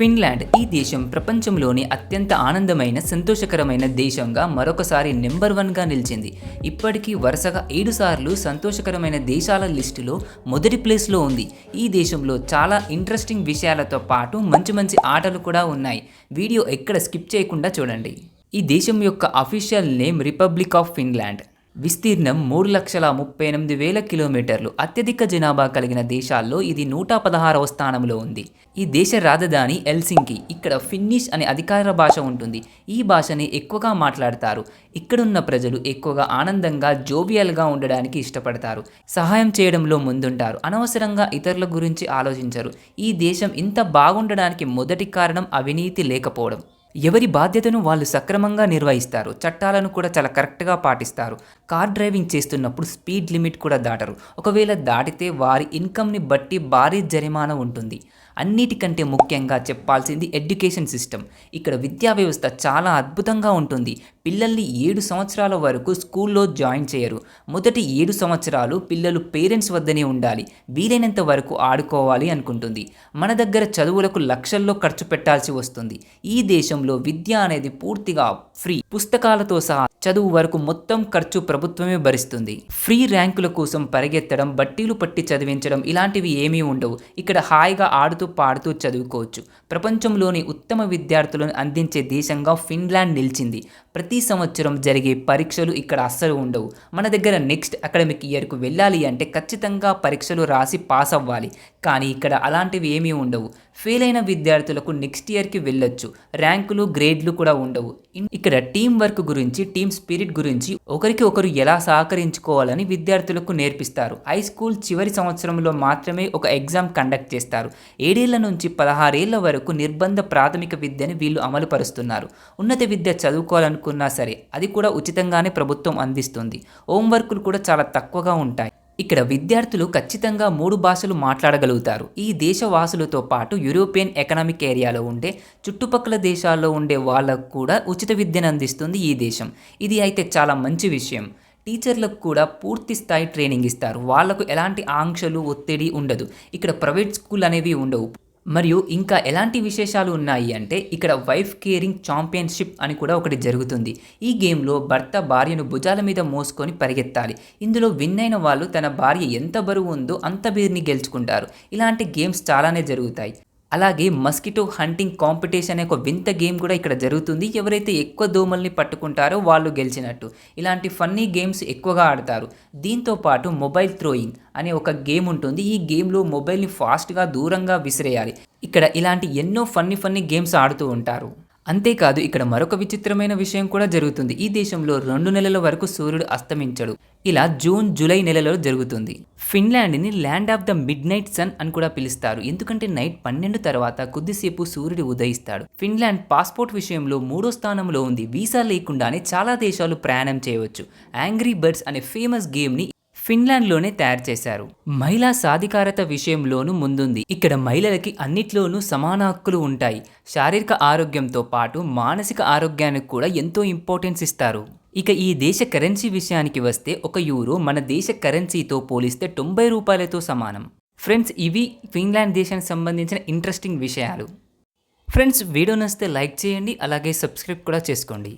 Finland ఈ దేశం ప్రపంచంలోని అత్యంత ఆనందమైన సంతోషకరమైన దేశంగా మరొకసారి నెంబర్ వన్గా నిలిచింది. ఇప్పటికీ వరుసగా ఏడు సార్లు సంతోషకరమైన దేశాల లిస్టులో మొదటి ప్లేస్లో ఉంది. ఈ దేశంలో చాలా ఇంట్రెస్టింగ్ విషయాలతో పాటు మంచి మంచి ఆటలు కూడా ఉన్నాయి. వీడియో ఎక్కడ స్కిప్ చేయకుండా చూడండి. ఈ దేశం యొక్క official name republic of Finland. విస్తీర్ణం మూడు లక్షల ముప్పై ఎనిమిది వేల కిలోమీటర్లు. అత్యధిక జనాభా కలిగిన దేశాల్లో ఇది నూట పదహారవ స్థానంలో ఉంది. ఈ దేశ రాజధాని ఎల్సింకి ఇక్కడ ఫిన్నిష్ అనే అధికార భాష ఉంటుంది. ఈ భాషని ఎక్కువగా మాట్లాడతారు. ఇక్కడున్న ప్రజలు ఎక్కువగా ఆనందంగా జోవియల్గా ఉండడానికి ఇష్టపడతారు. సహాయం చేయడంలో ముందుంటారు. అనవసరంగా ఇతరుల గురించి ఆలోచించరు. ఈ దేశం ఇంత బాగుండడానికి మొదటి కారణం అవినీతి లేకపోవడం. ఎవరి బాధ్యతను వాళ్ళు సక్రమంగా నిర్వహిస్తారు చట్టాలను కూడా చాలా కరెక్ట్గా పాటిస్తారు. కార్ డ్రైవింగ్ చేస్తున్నప్పుడు స్పీడ్ లిమిట్ కూడా దాటరు. ఒకవేళ దాటితే వారి ఇన్కమ్ని బట్టి భారీ జరిమానా ఉంటుంది. అన్నిటికంటే ముఖ్యంగా చెప్పాల్సింది ఎడ్యుకేషన్ సిస్టమ్. ఇక్కడ విద్యా వ్యవస్థ చాలా అద్భుతంగా ఉంటుంది. పిల్లల్ని ఏడు సంవత్సరాల వరకు స్కూల్లో జాయిన్ చేయరు. మొదటి ఏడు సంవత్సరాలు పిల్లలు పేరెంట్స్ వద్దనే ఉండాలి. వీలైనంత వరకు ఆడుకోవాలి అనుకుంటుంది. మన దగ్గర చదువులకు లక్షల్లో ఖర్చు పెట్టాల్సి వస్తుంది. ఈ దేశంలో విద్య అనేది పూర్తిగా ఫ్రీ. పుస్తకాలతో సహా చదువు వరకు మొత్తం ఖర్చు ప్రభుత్వమే భరిస్తుంది. ఫ్రీ ర్యాంకుల కోసం పరిగెత్తడం బట్టీలు పట్టి చదివించడం ఇలాంటివి ఏమీ ఉండవు. ఇక్కడ హాయిగా ఆడుతూ పాడుతూ చదువుకోవచ్చు. ప్రపంచంలోని ఉత్తమ విద్యార్థులను అందించే దేశంగా ఫిన్లాండ్ నిలిచింది. ప్రతి ప్రతి సంవత్సరం జరిగే పరీక్షలు ఇక్కడ అస్సలు ఉండవు. మన దగ్గర నెక్స్ట్ అకాడమిక్ ఇయర్కు వెళ్ళాలి అంటే ఖచ్చితంగా పరీక్షలు రాసి పాస్ అవ్వాలి. కానీ ఇక్కడ అలాంటివి ఏమీ ఉండవు. ఫెయిల్ అయిన విద్యార్థులకు నెక్స్ట్ ఇయర్కి వెళ్ళొచ్చు. ర్యాంకులు గ్రేడ్లు కూడా ఉండవు. ఇక్కడ టీం వర్క్ గురించి టీం స్పిరిట్ గురించి ఒకరికి ఒకరు ఎలా సహకరించుకోవాలని విద్యార్థులకు నేర్పిస్తారు. హై స్కూల్ చివరి సంవత్సరంలో మాత్రమే ఒక ఎగ్జామ్ కండక్ట్ చేస్తారు. ఏడేళ్ళ నుంచి పదహారేళ్ళ వరకు నిర్బంధ ప్రాథమిక విద్యని వీళ్ళు అమలు పరుస్తున్నారు ఉన్నత విద్య చదువుకోవాలనుకున్న సరే అది కూడా ఉచితంగానే ప్రభుత్వం అందిస్తుంది. హోంవర్కులు కూడా చాలా తక్కువగా ఉంటాయి. ఇక్కడ విద్యార్థులు ఖచ్చితంగా మూడు భాషలు మాట్లాడగలుగుతారు. ఈ దేశవాసులతో పాటు యూరోపియన్ ఎకనామిక్ ఏరియాలో ఉండే చుట్టుపక్కల దేశాల్లో ఉండే వాళ్ళకు కూడా ఉచిత విద్యను అందిస్తుంది ఈ దేశం. ఇది అయితే చాలా మంచి విషయం. టీచర్లకు కూడా పూర్తి స్థాయి ట్రైనింగ్ ఇస్తారు. వాళ్ళకు ఎలాంటి ఆంక్షలు ఒత్తిడి ఉండదు. ఇక్కడ ప్రైవేట్ స్కూల్ అనేవి ఉండవు. మరియు ఇంకా ఎలాంటి విశేషాలు ఉన్నాయి అంటే ఇక్కడ వైఫ్ కేరింగ్ ఛాంపియన్షిప్ అని కూడా ఒకటి జరుగుతుంది. ఈ గేమ్లో భర్త భార్యను భుజాల మీద మోసుకొని పరిగెత్తాలి. ఇందులో విన్ అయిన వాళ్ళు తన భార్య ఎంత బరువు ఉందో అంత బీర్ని గెలుచుకుంటారు. ఇలాంటి గేమ్స్ చాలానే జరుగుతాయి. అలాగే మస్కిటో హంటింగ్ కాంపిటీషన్ అనే ఒక వింత గేమ్ కూడా ఇక్కడ జరుగుతుంది. ఎవరైతే ఎక్కువ దోమల్ని పట్టుకుంటారో వాళ్ళు గెలిచినట్టు. ఇలాంటి ఫన్నీ గేమ్స్ ఎక్కువగా ఆడతారు. దీంతో పాటు మొబైల్ థ్రోయింగ్ అనే ఒక గేమ్ ఉంటుంది. ఈ గేమ్లో మొబైల్ని ఫాస్ట్గా దూరంగా విసిరేయాలి. ఇక్కడ ఇలాంటి ఎన్నో ఫన్నీ ఫన్నీ గేమ్స్ ఆడుతూ ఉంటారు. అంతేకాదు ఇక్కడ మరొక విచిత్రమైన విషయం కూడా జరుగుతుంది. ఈ దేశంలో రెండు నెలల వరకు సూర్యుడు అస్తమించడు. ఇలా జూన్ జూలై నెలలో జరుగుతుంది. ఫిన్లాండ్ని land of the midnight sun అని కూడా పిలుస్తారు. ఎందుకంటే నైట్ పన్నెండు తర్వాత కొద్దిసేపు సూర్యుడు ఉదయిస్తాడు. ఫిన్లాండ్ పాస్పోర్ట్ విషయంలో మూడో స్థానంలో ఉంది. వీసా లేకుండానే చాలా దేశాలు ప్రయాణం చేయవచ్చు. యాంగ్రీ బర్డ్స్ అనే ఫేమస్ గేమ్ని ఫిన్లాండ్లోనే తయారు చేశారు. మహిళా సాధికారత విషయంలోనూ ముందుంది. ఇక్కడ మహిళలకి అన్నిట్లోనూ సమాన హక్కులు ఉంటాయి. శారీరక ఆరోగ్యంతో పాటు మానసిక ఆరోగ్యానికి కూడా ఎంతో ఇంపార్టెన్స్ ఇస్తారు. ఇక ఈ దేశ కరెన్సీ విషయానికి వస్తే ఒక యూరో మన దేశ కరెన్సీతో పోలిస్తే తొంభై రూపాయలతో సమానం. ఫ్రెండ్స్ ఇవి ఫిన్లాండ్ దేశానికి సంబంధించిన ఇంట్రెస్టింగ్ విషయాలు. ఫ్రెండ్స్ వీడియో నచ్చితే లైక్ చేయండి అలాగే సబ్స్క్రైబ్ కూడా చేసుకోండి.